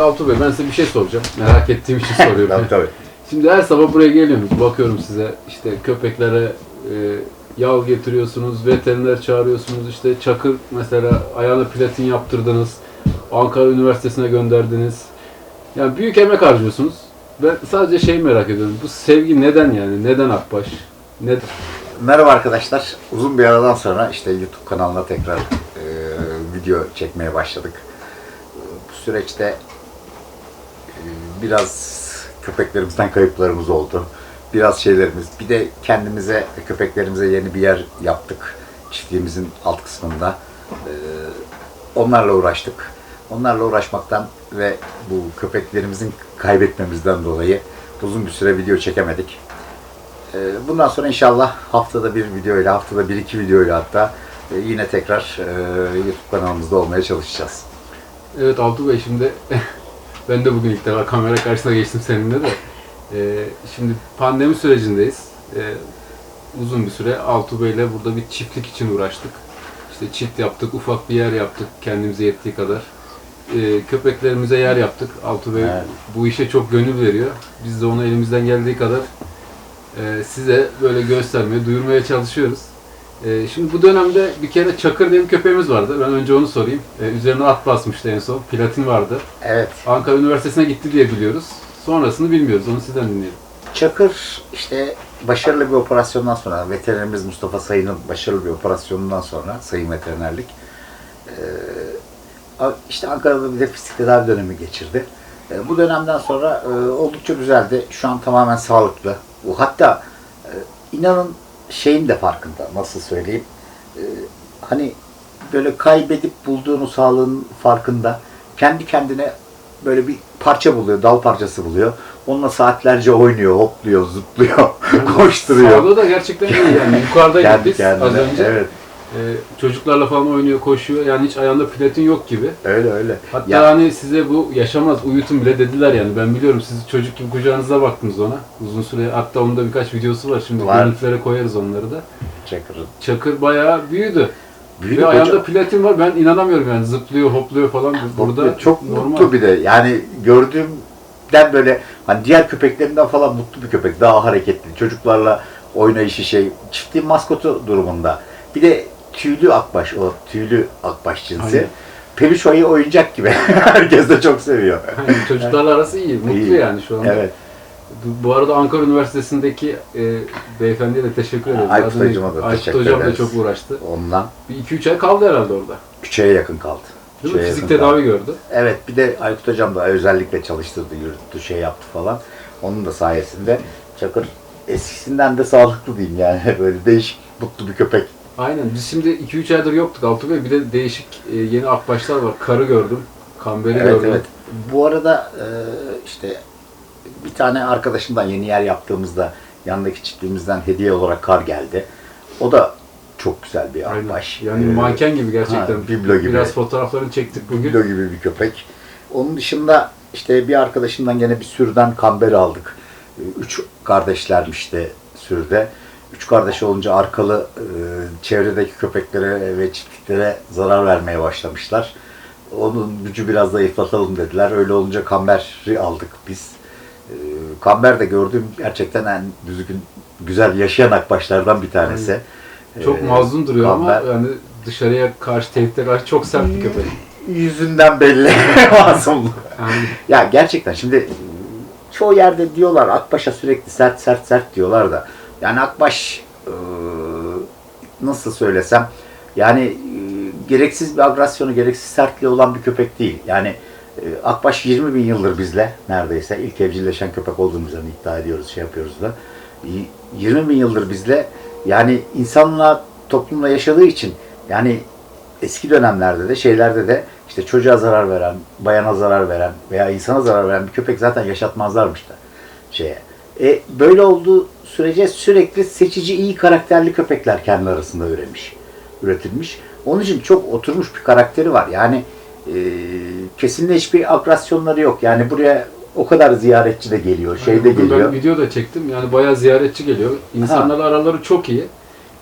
Altuğ Bey ben size bir şey soracağım. Merak ettiğim için soruyorum. Tabii tabii. Şimdi her sabah buraya geliyorsunuz. Bakıyorum size işte köpeklere e, yağ getiriyorsunuz, veteriner çağırıyorsunuz. İşte Çakır mesela ayağına platin yaptırdınız. Ankara Üniversitesi'ne gönderdiniz. Yani büyük emek harcıyorsunuz. Ben sadece şey merak ediyorum. Bu sevgi neden yani? Neden Akbaş? Neden? Merhaba arkadaşlar. Uzun bir aradan sonra işte YouTube kanalına tekrar e, video çekmeye başladık. Bu süreçte biraz köpeklerimizden kayıplarımız oldu. Biraz şeylerimiz. Bir de kendimize, köpeklerimize yeni bir yer yaptık. Çiftliğimizin alt kısmında. E, Onlarla uğraştık. Onlarla uğraşmaktan ve bu köpeklerimizin kaybetmemizden dolayı uzun bir süre video çekemedik. Ee, Bundan sonra inşallah haftada bir videoyla, haftada bir iki videoyla hatta e, yine tekrar e, YouTube kanalımızda olmaya çalışacağız. Evet Altuğ Bey şimdi ben de bugün ilk defa kamera karşısına geçtim seninle de. Ee, şimdi pandemi sürecindeyiz. Ee, uzun bir süre Altuğ Bey'le burada bir çiftlik için uğraştık. İşte çift yaptık, ufak bir yer yaptık kendimize yettiği kadar. Ee, köpeklerimize yer yaptık. Altuğ Bey Evet. bu işe çok gönül veriyor. Biz de ona elimizden geldiği kadar e, size böyle göstermeye, duyurmaya çalışıyoruz. Ee, şimdi bu dönemde bir kere Çakır diye bir köpeğimiz vardı. Ben önce onu sorayım. Ee, üzerine at basmıştı en son. Platin vardı. Evet, Ankara Üniversitesi'ne gitti diye biliyoruz. Sonrasını bilmiyoruz. Onu sizden dinleyelim. Çakır işte başarılı bir operasyondan sonra, veterinerimiz Mustafa Sayın'ın başarılı bir operasyonundan sonra, Sayın Veterinerlik, e, işte Ankara'da bir de fizik tedavi dönemi geçirdi. Bu dönemden sonra e, oldukça güzeldi. Şu an tamamen sağlıklı. Hatta e, inanın şeyin de farkında, nasıl söyleyeyim. E, Hani böyle kaybedip bulduğunu sağlığın farkında. Kendi kendine böyle bir parça buluyor, dal parçası buluyor. Onunla saatlerce oynuyor, hopluyor, zıplıyor, koşturuyor. Sağlığı da gerçekten iyi yani. Yukarıdaydık Kendi biz kendine. az önce. Evet, Ee, çocuklarla falan oynuyor, koşuyor. Yani hiç ayağında platin yok gibi. öyle öyle. Hatta Ya- hani size bu yaşamaz, uyutun bile dediler yani. Ben biliyorum siz çocuk gibi kucağınıza baktınız ona. Uzun süre. Hatta onun da birkaç videosu var. Şimdi Var. görüntülere koyarız onları da. Çakır'ın. Çakır bayağı büyüdü. Büyüdü Ve koca- ayağında platin var. Ben inanamıyorum yani. Zıplıyor, hopluyor falan. Burada Mutlu, çok normal. mutlu bir de. Yani gördüğümden böyle hani diğer köpeklerimden falan mutlu bir köpek. Daha hareketli. Çocuklarla oynayışı şey. Çiftliğin maskotu durumunda. Bir de tüylü akbaş o. Tüylü akbaş cinsi. Aynen. Peluş ayı oyuncak gibi. Herkes de çok seviyor. Yani çocuklarla arası iyi, mutlu İyi. yani şu anda. Evet. Bu, arada Ankara Üniversitesi'ndeki e, beyefendiye de teşekkür ederiz. Aykut hocama da Aykut teşekkür hocam da çok uğraştı. Ondan Bir 2-3 ay kaldı herhalde orada. küçüğe yakın kaldı. Değil mi? Fizik tedavi kaldı. gördü. Evet bir de Aykut hocam da özellikle çalıştırdı, yürüttü, şey yaptı falan. Onun da sayesinde Çakır eskisinden de sağlıklı diyeyim yani. Böyle değişik, mutlu bir köpek. Aynen. Biz şimdi 2-3 aydır yoktuk Altı Bey. Bir de değişik e, yeni akbaşlar var. Karı gördüm. Kamberi Evet gördüm. evet. Bu arada e, işte bir tane arkadaşımdan yeni yer yaptığımızda yanındaki çiftliğimizden hediye olarak kar geldi. O da çok güzel bir Aynen. akbaş. Yani Ee, manken gibi gerçekten. ha, biblo gibi. Biraz fotoğraflarını çektik bugün. Biblo gibi bir köpek. Onun dışında işte bir arkadaşımdan gene bir sürüden kamber aldık. Ee, Üç kardeşlermiş de sürüde. Üç kardeş olunca arkalı e, çevredeki köpeklere ve çiftliklere zarar vermeye başlamışlar. Onun gücü biraz zayıflatalım dediler. Öyle olunca kamberi aldık biz. Ee, Kamber de gördüğüm gerçekten en düzgün, güzel yaşayan akbaşlardan bir tanesi. Çok Ee, mazlum duruyor kamber- ama yani dışarıya karşı, tehditlere karşı çok sert bir köpek. yüzünden belli masumluk. Yani Ya gerçekten şimdi çoğu yerde diyorlar Akbaş'a sürekli sert sert sert diyorlar da yani Akbaş e, nasıl söylesem yani e, gereksiz bir agresyonu, gereksiz sertliği olan bir köpek değil. Yani e, Akbaş 20 bin yıldır bizle neredeyse ilk evcilleşen köpek olduğumuzdan iddia ediyoruz, şey yapıyoruz da. Y- 20 bin yıldır bizle yani insanla toplumla yaşadığı için yani eski dönemlerde de şeylerde de işte çocuğa zarar veren, bayana zarar veren veya insana zarar veren bir köpek zaten yaşatmazlarmış da şeye. E, böyle olduğu sürece sürekli seçici iyi karakterli köpekler kendi arasında üremiş, üretilmiş. Onun için çok oturmuş bir karakteri var. Yani e, kesinlikle hiçbir agresyonları yok. Yani buraya o kadar ziyaretçi de geliyor, şey de geliyor. Ben video da çektim. Yani bayağı ziyaretçi geliyor. İnsanlarla araları çok iyi.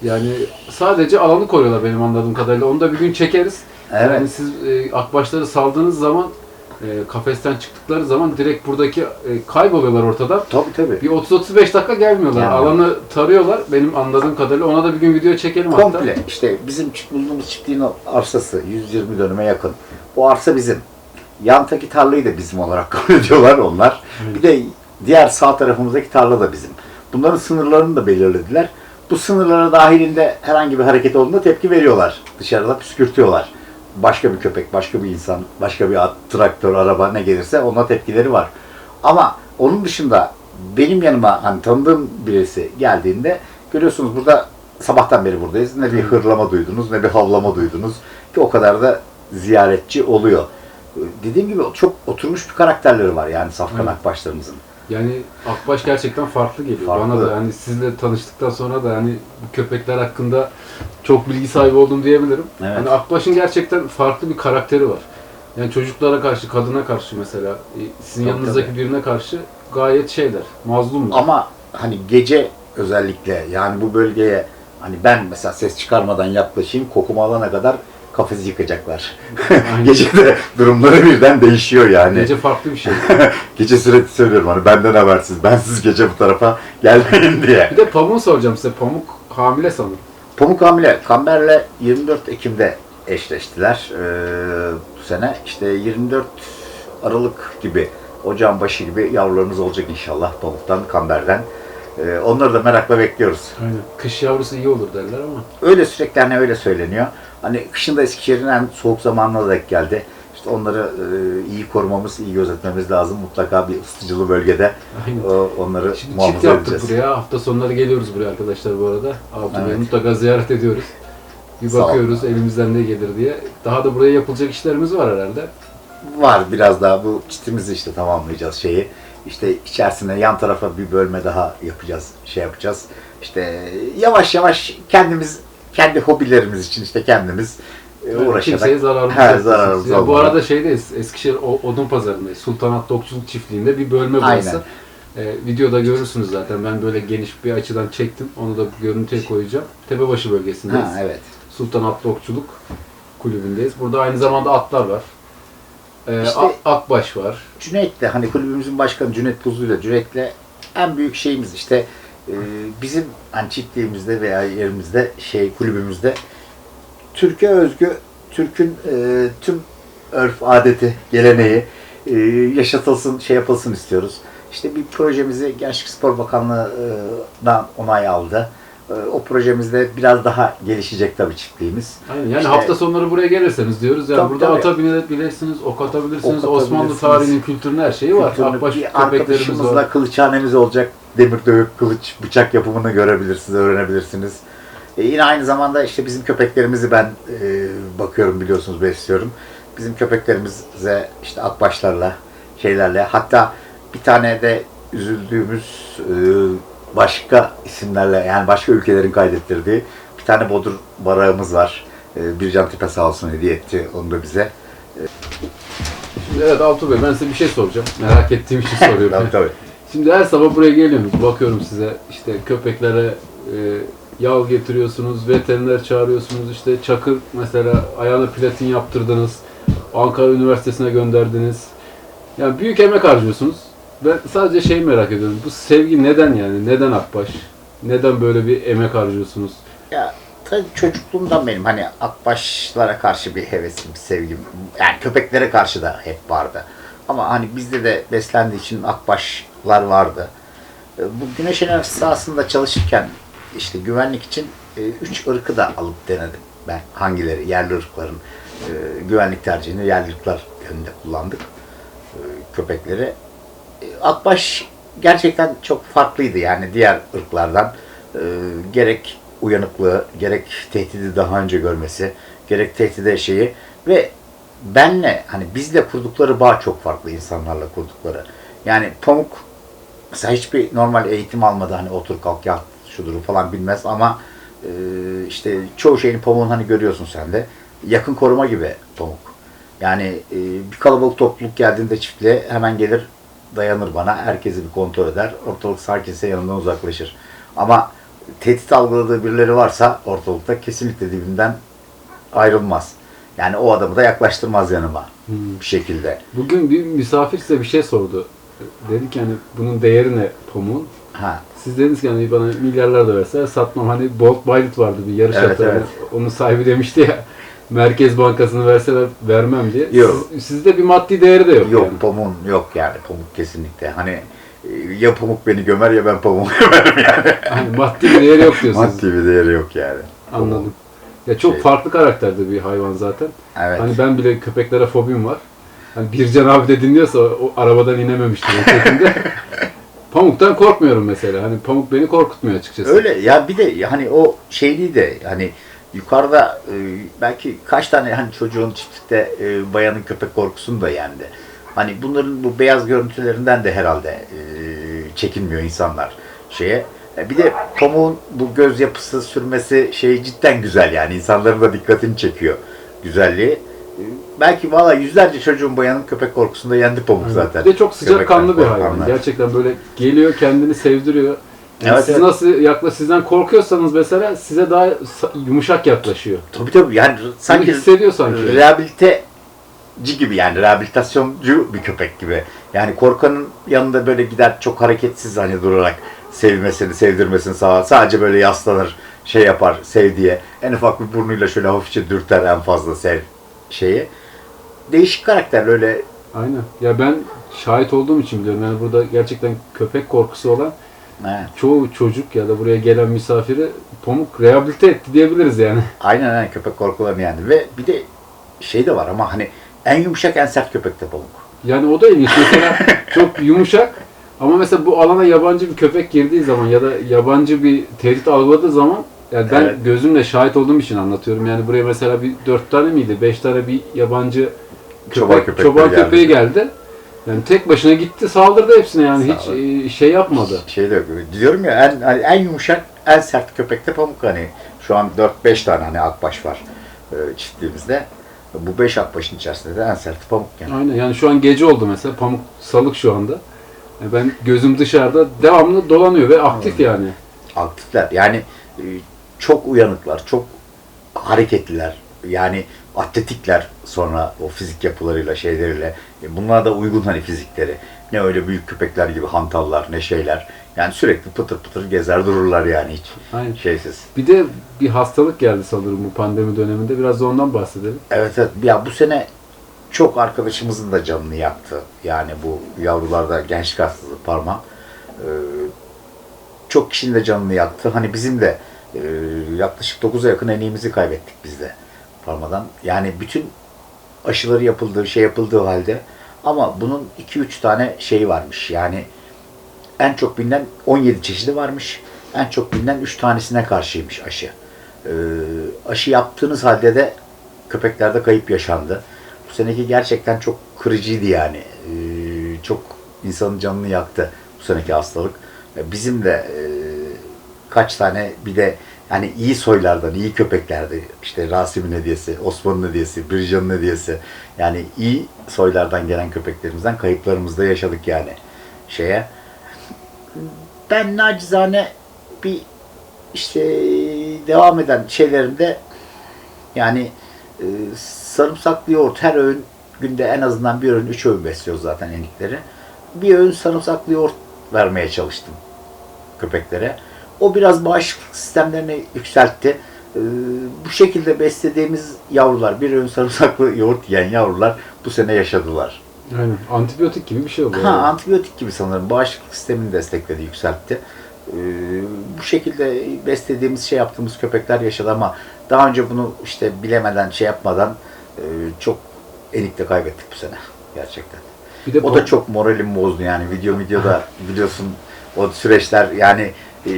Yani sadece alanı koruyorlar benim anladığım kadarıyla. Onu da bir gün çekeriz. Evet. Yani siz e, akbaşları saldığınız zaman e, kafesten çıktıkları zaman direkt buradaki e, kayboluyorlar ortadan. Tabii tabii. Bir 30-35 dakika gelmiyorlar. Gelmiyor. Alanı tarıyorlar benim anladığım kadarıyla. Ona da bir gün video çekelim hatta. Komple işte bizim bulunduğumuz çiftliğin arsası 120 dönüme yakın. O arsa bizim. Yantaki tarlayı da bizim olarak kabul ediyorlar onlar. Bir de diğer sağ tarafımızdaki tarla da bizim. Bunların sınırlarını da belirlediler. Bu sınırlara dahilinde herhangi bir hareket olduğunda tepki veriyorlar. Dışarıda püskürtüyorlar. Başka bir köpek, başka bir insan, başka bir at, traktör, araba ne gelirse ona tepkileri var. Ama onun dışında benim yanıma hani tanıdığım birisi geldiğinde görüyorsunuz burada sabahtan beri buradayız. Ne bir hırlama duydunuz ne bir havlama duydunuz. Ki o kadar da ziyaretçi oluyor. Dediğim gibi çok oturmuş bir karakterleri var yani Safkan. Akbaşlarımızın. Yani Akbaş gerçekten farklı geliyor. Farklı. Bana da yani sizle tanıştıktan sonra da hani bu köpekler hakkında çok bilgi sahibi oldum diyebilirim. Evet. Hani Akbaş'ın gerçekten farklı bir karakteri var. Yani çocuklara karşı, kadına karşı mesela, e, sizin Tabii, yanınızdaki birine karşı gayet şeyler, mazlumlar. Ama hani gece özellikle yani bu bölgeye hani ben mesela ses çıkarmadan yaklaşayım kokumu alana kadar kafesi yıkacaklar. Gece de durumları birden değişiyor yani. Gece, Gece farklı bir şey. sürekli söylüyorum hani benden habersiz ben siz gece bu tarafa gelmeyin diye. Bir de Pamuk'u soracağım size. Pamuk hamile sanırım. Pamuk Hamile Kamber'le 24 Ekim'de eşleştiler ee, bu sene. İşte 24 Aralık gibi, ocağın başı gibi yavrularımız olacak inşallah Pamuk'tan, Kamber'den. Ee, onları da merakla bekliyoruz. Aynen. Kış yavrusu iyi olur derler ama. Öyle sürekli hani öyle söyleniyor. Hani kışın da Eskişehir'in en soğuk zamanına denk geldi. İşte onları e, iyi korumamız, iyi gözetmemiz lazım. Mutlaka bir ısıtıcılı bölgede Aynen. o, onları Şimdi çift muhafaza yaptık edeceğiz. buraya. Hafta sonları geliyoruz buraya arkadaşlar bu arada. Altı Evet. mutlaka ziyaret ediyoruz. Bir bakıyoruz elimizden ne gelir diye. Daha da buraya yapılacak işlerimiz var herhalde. Var biraz daha bu çitimizi işte tamamlayacağız şeyi. İşte içerisine yan tarafa bir bölme daha yapacağız, şey yapacağız. İşte yavaş yavaş kendimiz, kendi hobilerimiz için işte kendimiz e, Yani uğraşarak. Kimseye zararımız He, zararımız bu arada şeydeyiz. Eskişehir Odun Pazarı'ndayız. Sultanat Dokçuluk Çiftliği'nde bir bölme burası. Aynen. Ee, videoda görürsünüz zaten. Ben böyle geniş bir açıdan çektim. Onu da görüntüye koyacağım. Tepebaşı bölgesindeyiz. Ha, evet. Sultan Atlı Okçuluk Kulübü'ndeyiz. Burada aynı zamanda atlar var. Ee, İşte- Ak- Akbaş var. Cüneyt'le hani kulübümüzün başkanı Cüneyt Buzlu'yla Cüneyt'le en büyük şeyimiz işte e, bizim hani çiftliğimizde veya yerimizde şey kulübümüzde Türkiye özgü Türk'ün e, tüm örf adeti, geleneği e, yaşatılsın, şey yapılsın istiyoruz. İşte bir projemizi Gençlik Spor Bakanlığı'ndan onay aldı. E, o projemizde biraz daha gelişecek tabii çiftliğimiz. Aynen. Yani İşte- hafta sonları buraya gelirseniz diyoruz. Yani Tabii, burada tabii. ata binebilirsiniz, ok atabilirsiniz. Ok Osmanlı atabilirsiniz. tarihinin, kültürünün her şeyi var. Kültürlü Akbaş köpeklerimiz var. kılıçhanemiz olacak. Demir dövüp kılıç, bıçak yapımını görebilirsiniz, öğrenebilirsiniz. E, yine aynı zamanda işte bizim köpeklerimizi ben e, bakıyorum biliyorsunuz besliyorum. Bizim köpeklerimize işte akbaşlarla, şeylerle hatta bir tane de üzüldüğümüz e, başka isimlerle yani başka ülkelerin kaydettirdiği bir tane bodur barağımız var. E, Bircan Tipe sağ olsun hediye etti onu da bize. Şimdi evet Altuğ Bey ben size bir şey soracağım. Merak ettiğim için soruyorum. Tabii tabii. Şimdi her sabah buraya geliyorsunuz. Bakıyorum size işte köpeklere e, yağ getiriyorsunuz, veteriner çağırıyorsunuz. İşte çakır mesela ayağına platin yaptırdınız. Ankara Üniversitesi'ne gönderdiniz. Yani büyük emek harcıyorsunuz. Ben sadece şeyi merak ediyorum. Bu sevgi neden yani? Neden Akbaş? Neden böyle bir emek harcıyorsunuz? Ya tabii çocukluğumdan benim hani akbaşlara karşı bir hevesim, bir sevgim, yani köpeklere karşı da hep vardı. Ama hani bizde de beslendiği için akbaşlar vardı. E, Bu güneş enerjisi sahasında çalışırken işte güvenlik için e, üç ırkı da alıp denedim ben. Hangileri? Yerli ırkların e, güvenlik tercihini yerli ırklar yönünde kullandık köpekleri. Akbaş gerçekten çok farklıydı yani diğer ırklardan. E, gerek uyanıklığı, gerek tehdidi daha önce görmesi, gerek tehdide şeyi ve benle hani bizle kurdukları bağ çok farklı insanlarla kurdukları. Yani Pamuk mesela hiçbir normal eğitim almadı hani otur kalk yat şudur falan bilmez ama e, işte çoğu şeyin pamuğun hani görüyorsun sen de yakın koruma gibi pamuk. Yani e, bir kalabalık topluluk geldiğinde çiftliğe hemen gelir dayanır bana. Herkesi bir kontrol eder. Ortalık sakinse yanından uzaklaşır. Ama tehdit algıladığı birileri varsa ortalıkta kesinlikle dibinden ayrılmaz. Yani o adamı da yaklaştırmaz yanıma. Hmm. bir şekilde. Bugün bir misafir size bir şey sordu. Dedi ki hani bunun değeri ne pamuğun? Ha. Siz dediniz ki hani bana milyarlar da verse satmam. Hani Bolt Bailit vardı bir yarış Evet, evet. Onun sahibi demişti ya Merkez Bankası'nı verseler vermem diye. Yok. Siz, sizde bir maddi değeri de yok. Yok yani. pamuğun yok yani pamuk kesinlikle. Hani e, ya pamuk beni gömer ya ben pamuğu gömerim yani. Hani maddi bir değeri yok diyorsunuz. Maddi bir değeri yok yani. Anladım. Ya çok Şey- farklı karakterde bir hayvan zaten. Evet. Hani ben bile köpeklere fobim var. Hani Bircan abi de dinliyorsa o arabadan şekilde. Pamuktan korkmuyorum mesela. Hani pamuk beni korkutmuyor açıkçası. Öyle ya bir de hani o şeyliği de hani yukarıda e, belki kaç tane hani çocuğun çiftlikte e, bayanın köpek korkusunu da yendi. Hani bunların bu beyaz görüntülerinden de herhalde e, çekinmiyor insanlar şeye. E, Bir de pamuğun bu göz yapısı sürmesi şey cidden güzel yani insanların da dikkatini çekiyor güzelliği. E, Belki valla yüzlerce çocuğun bayanın köpek korkusunda yendi pamuk zaten. Bir de çok sıcakkanlı bir hayvan. Gerçekten böyle geliyor kendini sevdiriyor. Yani Evet, siz nasıl yaklaş sizden korkuyorsanız mesela size daha yumuşak yaklaşıyor. Tabii tabii yani Sanki sanki hissediyor sanki. rehabiliteci gibi yani rehabilitasyoncu bir köpek gibi. Yani korkanın yanında böyle gider çok hareketsiz hani durarak sevmesini, sevdirmesini sağlar. Sadece böyle yaslanır, şey yapar sev diye. En ufak bir burnuyla şöyle hafifçe dürter en fazla sev şeyi. Değişik karakter öyle Aynen. Ya ben şahit olduğum için biliyorum. Yani burada gerçekten köpek korkusu olan he, çoğu çocuk ya da buraya gelen misafiri pamuk rehabilite etti diyebiliriz yani. aynen aynen köpek korkularını yendi. Ve bir de şey de var ama hani en yumuşak en sert köpek de pamuk. Yani o da ilginç. Mesela çok yumuşak ama mesela bu alana yabancı bir köpek girdiği zaman ya da yabancı bir tehdit algıladığı zaman yani ben Evet. gözümle şahit olduğum için anlatıyorum. Yani buraya mesela bir dört tane miydi? Beş tane bir yabancı köpek, Çoban köpekleri çoban geldi. köpeği geldi. Yani tek başına gitti saldırdı hepsine yani hiç e, şey yapmadı. Şey de yok. Diyorum ya en, hani en yumuşak, en sert köpek de pamuk hani. Şu an 4-5 tane hani akbaş var e, çiftliğimizde. Bu 5 akbaşın içerisinde de en sert pamuk yani. Aynen yani şu an gece oldu mesela pamuk salık şu anda. Yani ben gözüm dışarıda devamlı dolanıyor ve aktif yani. Aktifler. Yani e, çok uyanıklar, çok hareketliler. Yani atletikler sonra o fizik yapılarıyla şeyleriyle. E, Bunlar da uygun hani fizikleri. Ne öyle büyük köpekler gibi hantallar ne şeyler. Yani sürekli pıtır pıtır gezer dururlar yani hiç Aynen. şeysiz. Bir de bir hastalık geldi sanırım bu pandemi döneminde. Biraz da ondan bahsedelim. Evet evet. Ya bu sene çok arkadaşımızın da canını yaktı. Yani bu yavrularda gençlik hastalığı parma. Ee, çok kişinin de canını yaktı. Hani bizim de e, yaklaşık 9'a yakın eneğimizi kaybettik biz de parmadan. Yani bütün aşıları yapıldığı, şey yapıldığı halde ama bunun 2-3 tane şey varmış. Yani en çok bilinen 17 çeşidi varmış. En çok bilinen 3 tanesine karşıymış aşı. Ee, aşı yaptığınız halde de köpeklerde kayıp yaşandı. Bu seneki gerçekten çok kırıcıydı yani. Ee, çok insanın canını yaktı bu seneki hastalık. Ee, Bizim de e, kaç tane bir de yani iyi soylardan, iyi köpeklerdi. İşte Rasim'in hediyesi, Osman'ın hediyesi, Bircan'ın hediyesi. Yani iyi soylardan gelen köpeklerimizden kayıplarımızda yaşadık yani şeye. Ben nacizane bir işte devam eden şeylerimde yani e, sarımsaklı yoğurt her öğün günde en azından bir öğün, üç öğün besliyoruz zaten enikleri. Bir öğün sarımsaklı yoğurt vermeye çalıştım köpeklere. O biraz bağışıklık sistemlerini yükseltti. E, bu şekilde beslediğimiz yavrular, bir öğün sarımsaklı yoğurt yiyen yavrular bu sene yaşadılar. Aynen. Antibiyotik gibi bir şey oluyor. Ha, yani. antibiyotik gibi sanırım. Bağışıklık sistemini destekledi, yükseltti. Ee, bu şekilde beslediğimiz, şey yaptığımız köpekler yaşadı ama daha önce bunu işte bilemeden, şey yapmadan e, çok enikte kaybettik bu sene. Gerçekten. Bir de O da çok moralim bozdu yani. Video videoda biliyorsun o süreçler yani e,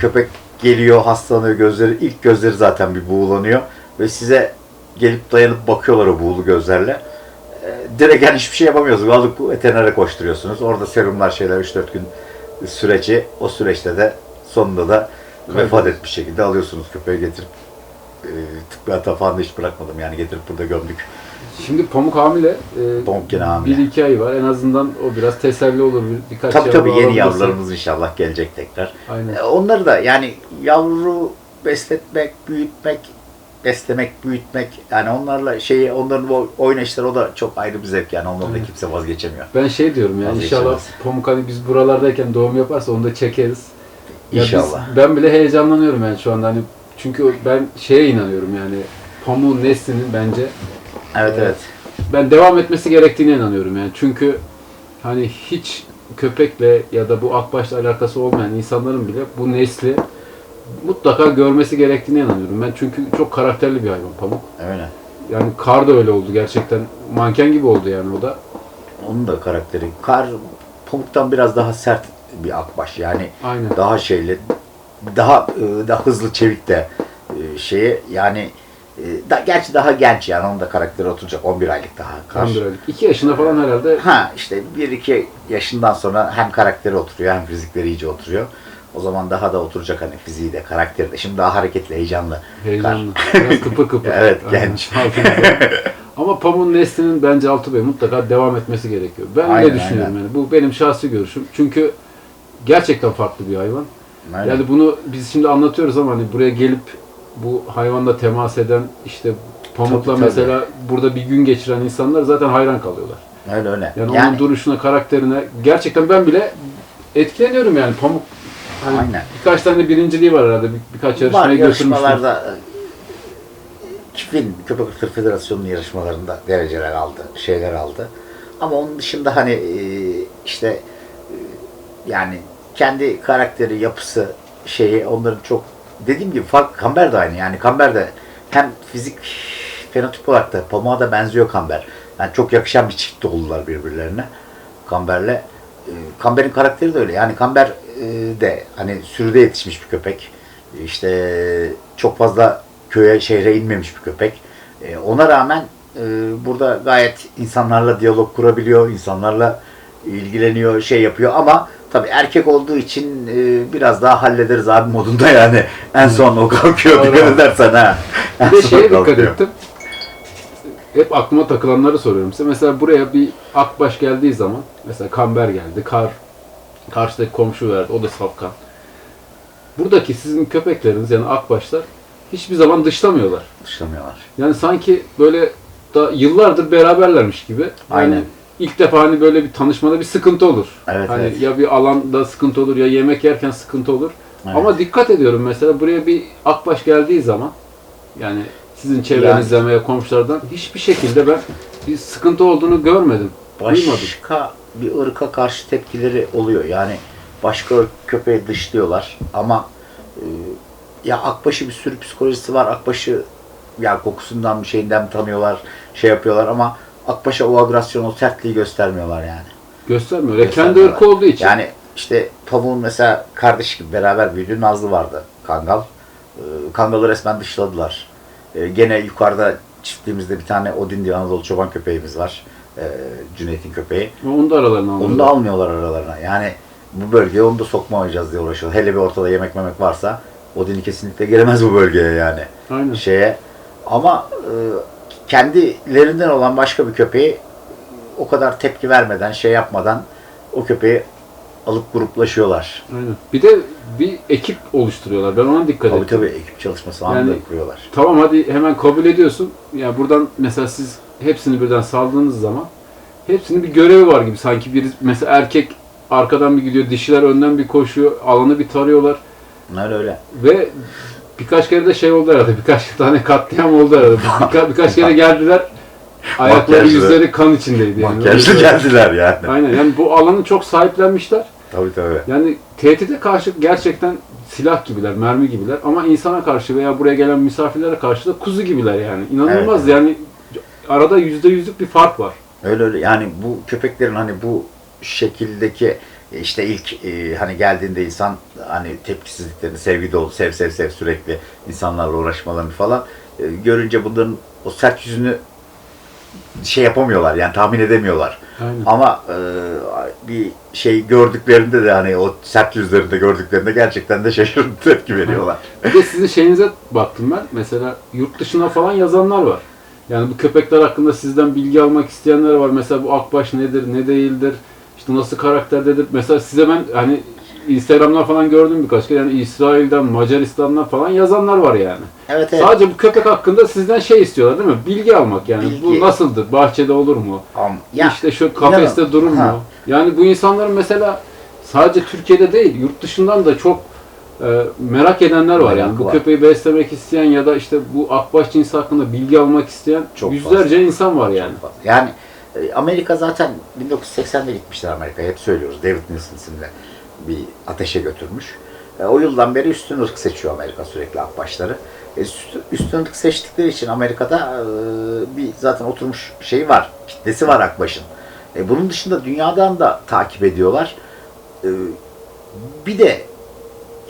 köpek geliyor, hastalanıyor, gözleri ilk gözleri zaten bir buğulanıyor ve size gelip dayanıp bakıyorlar o buğulu gözlerle. E, direkt yani hiçbir şey yapamıyorsunuz. Alıp veterinere koşturuyorsunuz. Orada serumlar şeyler 3-4 gün süreci o süreçte de sonunda da vefat etmiş şekilde alıyorsunuz köpeği getirip e, tıbbi hata falan da hiç bırakmadım yani getirip burada gömdük. Şimdi pamuk hamile. E, Pamuk gene hamile. Bir iki ay var. En azından o biraz teselli olur. Bir, birkaç Tabii tabii yeni yavrularımız inşallah gelecek tekrar. Aynen. E, Onları da yani yavru besletmek, büyütmek beslemek, büyütmek yani onlarla şeyi onların o oynayışları o da çok ayrı bir zevk yani ondan da kimse vazgeçemiyor. Ben şey diyorum yani inşallah Pamuk hani biz buralardayken doğum yaparsa onu da çekeriz. Ya biz- İnşallah. ben bile heyecanlanıyorum yani şu anda hani çünkü ben şeye inanıyorum yani Pamuk'un neslinin bence Evet Evet. ben devam etmesi gerektiğine inanıyorum yani. Çünkü hani hiç köpekle ya da bu akbaşla alakası olmayan insanların bile bu nesli mutlaka görmesi gerektiğine inanıyorum. Ben çünkü çok karakterli bir hayvan Pamuk. Öyle. Yani Kar da öyle oldu gerçekten. Manken gibi oldu yani o da. Onun da karakteri. Kar Pamuk'tan biraz daha sert bir akbaş. Yani Aynen. daha şeyli, daha e, daha hızlı çevik de e, şeye yani da, gerçi daha genç yani onun da karakteri oturacak 11 aylık daha. Kar. 11 aylık. 2 yaşında falan herhalde. Ha işte 1-2 yaşından sonra hem karakteri oturuyor hem fizikleri iyice oturuyor. O zaman daha da oturacak hani fiziği de karakteri de. Şimdi daha hareketli, heyecanlı. Heyecanlı. Biraz kıpır kıpır. Evet, genç. Ama Pamuk'un neslinin bence Altı Bey mutlaka devam etmesi gerekiyor. Ben Aynen, öyle düşünüyorum aynen. yani. Bu benim şahsi görüşüm. Çünkü gerçekten farklı bir hayvan. Aynen. Yani bunu biz şimdi anlatıyoruz ama hani buraya gelip bu hayvanla temas eden işte Pamuk'la Tabii, tabii. mesela burada bir gün geçiren insanlar zaten hayran kalıyorlar. öyle öyle. Yani, Yani, onun duruşuna, karakterine gerçekten ben bile etkileniyorum yani Pamuk. Hani Aynen. birkaç tane birinciliği var herhalde. Bir, birkaç var yarışmaya götürmüştür. yarışmalarda e, Çiftliğin Köpek Irkları Federasyonu'nun yarışmalarında dereceler aldı, şeyler aldı. Ama onun dışında hani e, işte e, yani kendi karakteri, yapısı, şeyi onların çok dediğim gibi fark Kamber de aynı. Yani Kamber de hem fizik fenotip olarak da pamuğa da benziyor Kamber. Yani çok yakışan bir çift oldular birbirlerine. Kamber'le. E, Kamber'in karakteri de öyle. Yani Kamber e, de hani sürüde yetişmiş bir köpek. İşte çok fazla köye, şehre inmemiş bir köpek. E, ona rağmen e, burada gayet insanlarla diyalog kurabiliyor, insanlarla ilgileniyor, şey yapıyor ama tabii erkek olduğu için e, biraz daha hallederiz abi modunda yani. En son o kalkıyor Doğru. dikkat edersen ha. En Bir de son şeye dikkat kalkıyor. ettim. Hep aklıma takılanları soruyorum size. Mesela buraya bir akbaş geldiği zaman, mesela kamber geldi, kar, karşıdaki komşu verdi, o da safkan. Buradaki sizin köpekleriniz yani akbaşlar hiçbir zaman dışlamıyorlar. Dışlamıyorlar. Yani sanki böyle da yıllardır beraberlermiş gibi. Yani Aynen. İlk defa hani böyle bir tanışmada bir sıkıntı olur. Evet, hani evet. ya bir alanda sıkıntı olur ya yemek yerken sıkıntı olur. Evet. Ama dikkat ediyorum mesela buraya bir akbaş geldiği zaman yani sizin çevrenizden veya komşulardan hiçbir şekilde ben bir sıkıntı olduğunu görmedim. Duymadım. Başka bir ırka karşı tepkileri oluyor. Yani başka köpeği dışlıyorlar ama e, ya akbaşı bir sürü psikolojisi var. Akbaşı ya kokusundan bir şeyinden tanıyorlar, şey yapıyorlar ama akbaşa o agresyon, o sertliği göstermiyorlar yani. Göstermiyor. Ya kendi ırkı olduğu için. Yani işte tavuğun mesela kardeş gibi beraber büyüdüğü Nazlı vardı. Kangal. Ee, Kangalı resmen dışladılar. Ee, gene yukarıda çiftliğimizde bir tane Odin diye Anadolu çoban köpeğimiz var. Ee, Cüneyt'in köpeği. Onu da aralarına alıyorlar. Onu da almıyorlar aralarına. Yani bu bölgeye onu da sokmayacağız diye uğraşıyorlar. Hele bir ortada yemek memek varsa Odin'i kesinlikle gelemez bu bölgeye yani. Aynen. Şeye. Ama e, kendilerinden olan başka bir köpeği o kadar tepki vermeden, şey yapmadan o köpeği alıp gruplaşıyorlar. Aynen. Bir de bir ekip oluşturuyorlar. Ben ona dikkat Tabii ettim. tabii ekip çalışması Yani- anında kuruyorlar. Tamam hadi hemen kabul ediyorsun. Ya buradan mesela siz hepsini birden saldığınız zaman hepsinin bir görevi var gibi. Sanki bir mesela erkek arkadan bir gidiyor, dişiler önden bir koşuyor, alanı bir tarıyorlar Öyle öyle. ve birkaç kere de şey oldu herhalde. Birkaç tane katliam oldu herhalde. Birka, birkaç kere geldiler. Ayakları, Makyajlı. yüzleri kan içindeydi yani. Makyajlı geldiler yani. Aynen. Yani bu alanı çok sahiplenmişler. Tabii tabii. Yani tehdide karşı gerçekten silah gibiler, mermi gibiler ama insana karşı veya buraya gelen misafirlere karşı da kuzu gibiler yani. İnanılmaz yani arada yüzde yüzlük bir fark var. Öyle öyle. Yani bu köpeklerin hani bu şekildeki işte ilk e, hani geldiğinde insan hani tepkisizliklerini, sevgi dolu, sev sev sev sürekli insanlarla uğraşmalarını falan e, görünce bunların o sert yüzünü şey yapamıyorlar yani tahmin edemiyorlar. Aynen. Ama e, bir şey gördüklerinde de hani o sert yüzlerinde gördüklerinde gerçekten de şaşırıp tepki veriyorlar. Bir de sizin şeyinize baktım ben. Mesela yurt dışına falan yazanlar var. Yani bu köpekler hakkında sizden bilgi almak isteyenler var. Mesela bu akbaş nedir, ne değildir, işte nasıl karakterdedir. Mesela size ben hani Instagram'dan falan gördüm birkaç kere. Yani İsrail'den, Macaristan'dan falan yazanlar var yani. Evet evet. Sadece bu köpek hakkında sizden şey istiyorlar değil mi? Bilgi almak yani. Bilgi. Bu nasıldır? Bahçede olur mu? Am- ya, işte şu kafeste inanın, durur ha. mu? Yani bu insanların mesela sadece Türkiye'de değil, yurt dışından da çok e, merak edenler var yani. Bu var. köpeği beslemek isteyen ya da işte bu akbaş cinsi hakkında bilgi almak isteyen Çok yüzlerce insan var yani. Çok fazla. Yani Amerika zaten 1980'de gitmişler Amerika'ya. Hep söylüyoruz. David Nielsen isimli bir ateşe götürmüş. E, o yıldan beri üstün ırk seçiyor Amerika sürekli akbaşları. E, üstün, ırk seçtikleri için Amerika'da e, bir zaten oturmuş şey var. Kitlesi var akbaşın. E, bunun dışında dünyadan da takip ediyorlar. E, bir de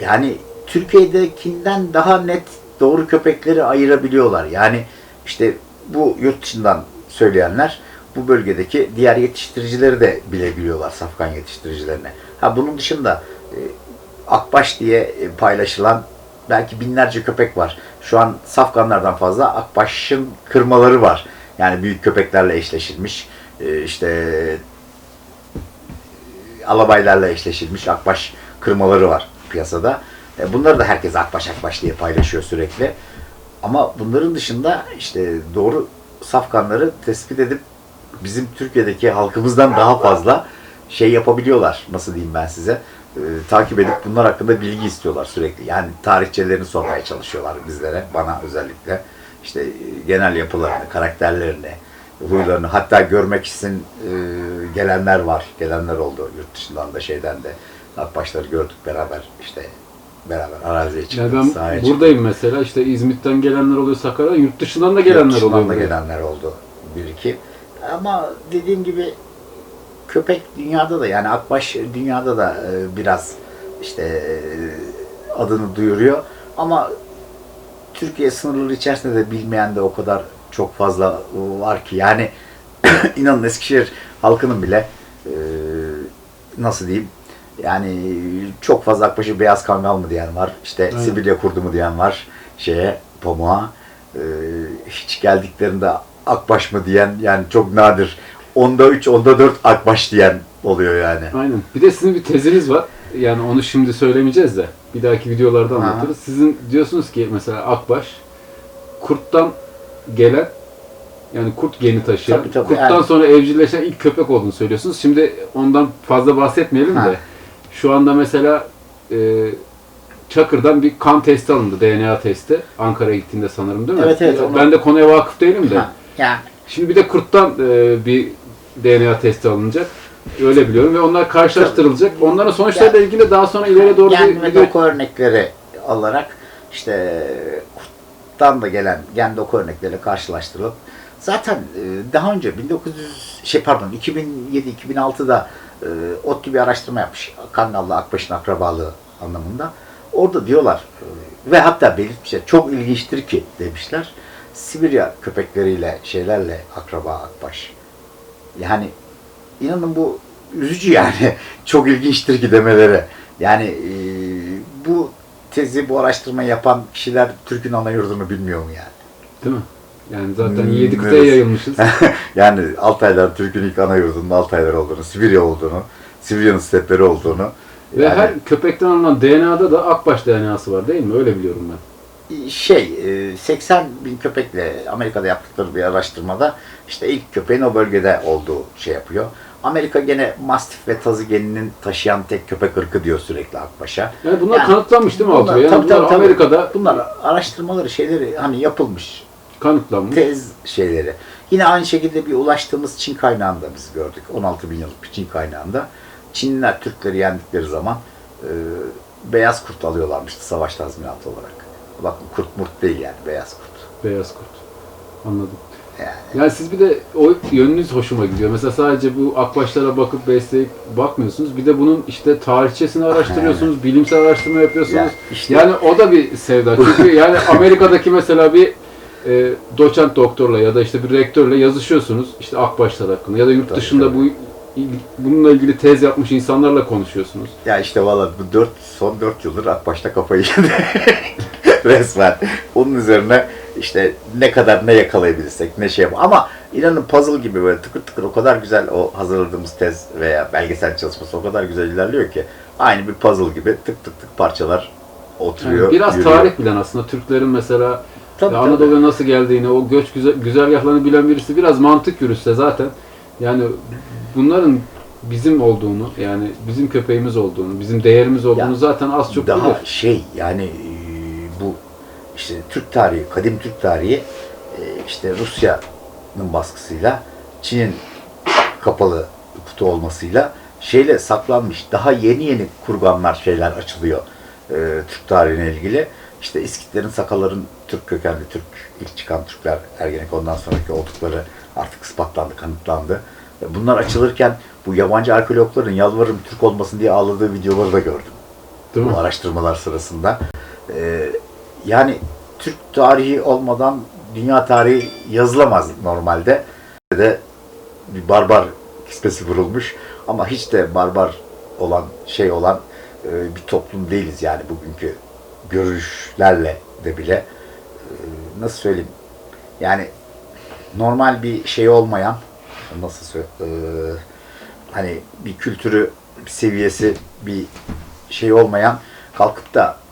yani Türkiye'dekinden daha net doğru köpekleri ayırabiliyorlar. Yani işte bu yurt dışından söyleyenler bu bölgedeki diğer yetiştiricileri de bilebiliyorlar safkan yetiştiricilerine. Ha bunun dışında e, akbaş diye e, paylaşılan belki binlerce köpek var. Şu an safkanlardan fazla akbaşın kırmaları var. Yani büyük köpeklerle eşleşilmiş. E, işte alabaylarla eşleşilmiş akbaş kırmaları var piyasada. E, Bunları da herkes akbaş akbaş diye paylaşıyor sürekli. Ama bunların dışında işte doğru safkanları tespit edip bizim Türkiye'deki halkımızdan daha fazla şey yapabiliyorlar. Nasıl diyeyim ben size? E, takip edip bunlar hakkında bilgi istiyorlar sürekli. Yani tarihçelerini sormaya çalışıyorlar bizlere, bana özellikle. İşte e, genel yapılarını, karakterlerini, huylarını hatta görmek için e, gelenler var. Gelenler oldu yurt dışından da şeyden de. Akbaşları gördük beraber işte beraber araziye çıktık. Yani ben sahaya çıktık. buradayım mesela işte İzmit'ten gelenler oluyor Sakarya'dan, yurt dışından da Yurt gelenler dışından oluyor. da gelenler oldu bir iki. Ama dediğim gibi köpek dünyada da yani akbaş dünyada da e, biraz işte e, adını duyuruyor. Ama Türkiye sınırları içerisinde de bilmeyen de o kadar çok fazla var ki yani inanın Eskişehir halkının bile e, nasıl diyeyim yani çok fazla akbaşı beyaz kangal mı diyen var. İşte Aynen. Sibirya kurdu mu diyen var. Şeye pamuğa. Hiç geldiklerinde akbaş mı diyen yani çok nadir. Onda 3, onda 4 akbaş diyen oluyor yani. Aynen. Bir de sizin bir teziniz var. Yani onu şimdi söylemeyeceğiz de bir dahaki videolarda Aha. anlatırız. Sizin diyorsunuz ki mesela akbaş kurttan gelen yani kurt geni taşıyan, Tabii, tabii, kurttan yani. sonra evcilleşen ilk köpek olduğunu söylüyorsunuz. Şimdi ondan fazla bahsetmeyelim Ha. de şu anda mesela e, Çakır'dan bir kan testi alındı, DNA testi. Ankara'ya gittiğinde sanırım değil mi? Evet, evet, onu- Ben de konuya vakıf değilim de. Ha, yani Şimdi bir de kurttan e, bir DNA testi alınacak. Öyle biliyorum ve onlar karşılaştırılacak. Onların sonuçlarıyla ilgili daha sonra ileriye doğru gen bir ve video doku örnekleri alarak işte kurttan da gelen gen doku örnekleriyle karşılaştırılıp zaten e, daha önce 1900 şey pardon 2007-2006'da e, ODTÜ bir araştırma yapmış. Kangal'la Akbaş'ın akrabalığı anlamında. Orada diyorlar e, ve hatta belirtmişler çok ilginçtir ki demişler. Sibirya köpekleriyle şeylerle akraba Akbaş. Yani inanın bu üzücü yani. Çok ilginçtir ki demeleri. Yani e, bu tezi, bu araştırmayı yapan kişiler Türk'ün ana yurdunu bilmiyor mu yani? değil mi? Yani zaten Hmm, 7 kıtaya yayılmışız. yani Altaylar Türk'ün ilk ana yurdunun Altaylar olduğunu, Sibirya olduğunu, Sibirya'nın stepleri olduğunu. Ve yani, her köpekten alınan DNA'da da akbaş DNA'sı var değil mi? Öyle biliyorum ben. Şey e, 80 bin köpekle Amerika'da yaptıkları bir araştırmada işte ilk köpeğin o bölgede olduğu şey yapıyor. Amerika gene mastif ve tazı geninin taşıyan tek köpek ırkı diyor sürekli Akbaş'a. Yani bunlar Yani kanıtlanmış değil mi Bunlar- Altuğ? Yani tabii, bunlar tabii, tabii. Amerika'da Bunlar araştırmaları şeyleri hani yapılmış kanıtlanmış. tez şeyleri. Yine aynı şekilde bir ulaştığımız Çin kaynağında biz gördük. 16 bin yıllık bir Çin kaynağında. Çinliler Türkleri yendikleri zaman e, beyaz kurt alıyorlarmıştı savaş tazminatı olarak. Bakın kurt murt değil yani beyaz kurt. Beyaz kurt. Anladım. Yani Yani siz bir de o yönünüz hoşuma gidiyor. Mesela sadece bu akbaşlara bakıp besleyip bakmıyorsunuz. Bir de bunun işte tarihçesini araştırıyorsunuz, bilimsel araştırma yapıyorsunuz. Ya işte- Yani o da bir sevda. Çünkü yani Amerika'daki mesela bir e, doçent doktorla ya da işte bir rektörle yazışıyorsunuz. işte akbaşlar hakkında ya da yurt Tabii, dışında tabii. bu bununla ilgili tez yapmış insanlarla konuşuyorsunuz. Ya işte valla bu dört, son 4 yıldır Akbaş'ta kafayı yedi. Resmen. Onun üzerine işte ne kadar ne yakalayabilirsek ne şey yap. Ama inanın puzzle gibi böyle tıkır tıkır o kadar güzel o hazırladığımız tez veya belgesel çalışması o kadar güzel ilerliyor ki Aynı bir puzzle gibi tık tık tık parçalar oturuyor. Yani biraz yürüyor. tarih bilen aslında Türklerin mesela Tabii, ya tabii. Anadolu'ya nasıl geldiğini, o göç güzel, güzergahlarını bilen birisi biraz mantık yürütse zaten yani bunların bizim olduğunu yani bizim köpeğimiz olduğunu, bizim değerimiz olduğunu Ya, zaten az çok daha bilir. şey yani işte Türk tarihi, kadim Türk tarihi e, işte Rusya'nın baskısıyla Çin'in kapalı kutu olmasıyla şeyle saklanmış. Daha yeni yeni kurganlar şeyler açılıyor e, Türk tarihine ilgili. İşte İskitlerin, Sakaların Türk kökenli Türk ilk çıkan Türkler Ergenekon'dan sonraki oldukları artık ispatlandı, kanıtlandı. E, Bunlar açılırken bu yabancı arkeologların yalvarırım Türk olmasın diye ağladığı videoları da gördüm Değil mi? bu araştırmalar sırasında. Ee, yani Türk tarihi olmadan dünya tarihi yazılamaz normalde. de bir barbar kisvesi vurulmuş. Ama hiç de barbar olan şey olan e, bir toplum değiliz yani bugünkü görüşlerle de bile. E, nasıl söyleyeyim? Yani normal bir şey olmayan nasıl söyle e, hani bir kültürü bir seviyesi bir şey olmayan kalkıp da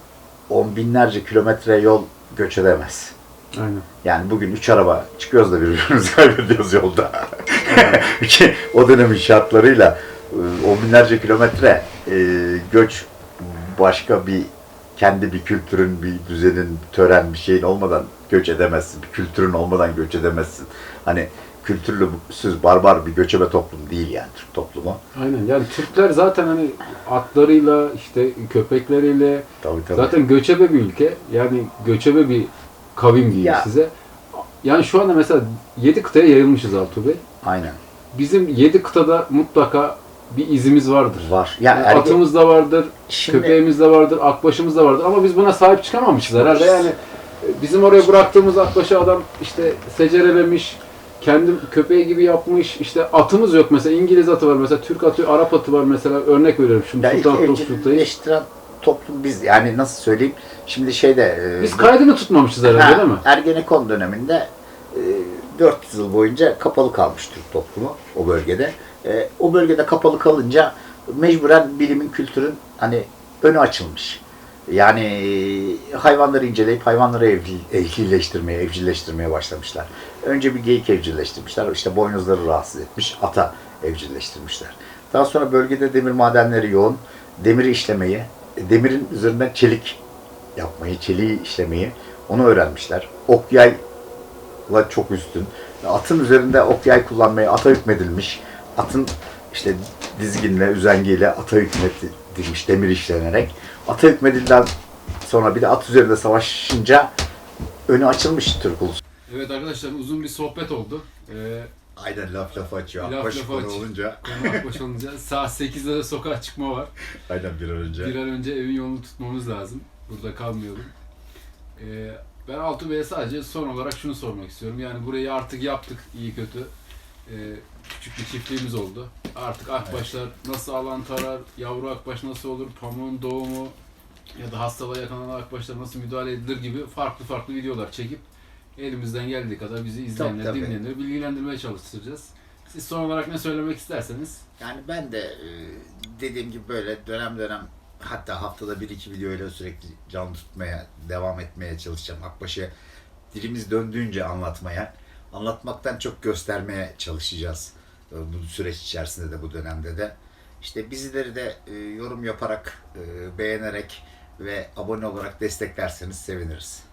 on binlerce kilometre yol göç edemez. Aynen. Yani bugün üç araba çıkıyoruz da birbirimizi kaybediyoruz yolda. Ki o dönemin şartlarıyla e, on binlerce kilometre e, göç başka bir kendi bir kültürün, bir düzenin, tören bir şeyin olmadan göç edemezsin. Bir kültürün olmadan göç edemezsin. Hani kültürlüsüz barbar bir göçebe toplum değil yani Türk toplumu. Aynen. Yani Türkler zaten hani atlarıyla işte köpekleriyle Tabii tabii. zaten göçebe bir ülke. Yani göçebe bir kavim diyeyim Ya. size. Yani şu anda mesela 7 kıtaya yayılmışız Altuğ Bey. Aynen. Bizim 7 kıtada mutlaka bir izimiz vardır. Var. Ya Yani erge- atımız da vardır, Şimdi- köpeğimiz de vardır, akbaşımız da vardır ama biz buna sahip çıkamamışız herhalde. Yani bizim oraya bıraktığımız akbaşı adam işte secerelemiş, kendi köpeği gibi yapmış. İşte atımız yok mesela İngiliz atı var mesela Türk atı, Arap atı var mesela örnek veriyorum. Şimdi Ya Sultan Abdülhamit Sultan'ı. evcilleştiren toplum biz. Yani nasıl söyleyeyim? Şimdi şeyde... e, Biz kaydını tutmamışız herhalde Ha, değil mi? Ergenekon döneminde e, 400 yıl boyunca kapalı kalmış Türk toplumu o bölgede. E, o bölgede kapalı kalınca mecburen bilimin, kültürün hani önü açılmış. Yani e, hayvanları inceleyip hayvanları evcil, evcilleştirmeye, evcilleştirmeye başlamışlar. Önce bir geyik evcilleştirmişler. İşte boynuzları rahatsız etmiş. Ata evcilleştirmişler. Daha sonra bölgede demir madenleri yoğun. Demiri işlemeyi, demirin üzerinden çelik yapmayı, çeliği işlemeyi onu öğrenmişler. Ok yayla çok üstün. Atın üzerinde ok yay kullanmayı ata hükmedilmiş. Atın işte dizginle, üzengiyle ata hükmedilmiş demir işlenerek. Ata hükmedilden sonra bir de at üzerinde savaşınca önü açılmış Türk ulusu. Evet arkadaşlar uzun bir sohbet oldu. Ee, Aynen laf lafı açıyor. Laf konu açıyor. olunca. akbaş olunca saat 8'de de sokağa çıkma var. Aynen bir an önce. Bir an önce evin yolunu tutmamız lazım. Burada kalmayalım. Ee, ben Altuğ Bey'e sadece son olarak şunu sormak istiyorum. Yani burayı artık yaptık iyi kötü. Ee, küçük bir çiftliğimiz oldu. Artık akbaşlar nasıl alan tarar, yavru akbaş nasıl olur, pamuğun doğumu ya da hastalığa yakalanan akbaşlar nasıl müdahale edilir gibi farklı farklı videolar çekip elimizden geldiği kadar bizi izleyenleri, tabii. dinleyenleri bilgilendirmeye çalıştıracağız. Siz son olarak ne söylemek isterseniz Yani ben de e, dediğim gibi böyle dönem dönem hatta haftada bir iki videoyla sürekli canlı tutmaya, devam etmeye çalışacağım. Akbaş'ı dilimiz döndüğünce anlatmaya, anlatmaktan çok göstermeye çalışacağız. E, Bu süreç içerisinde de bu dönemde de. İşte bizleri de e, yorum yaparak, e, beğenerek ve abone olarak desteklerseniz seviniriz.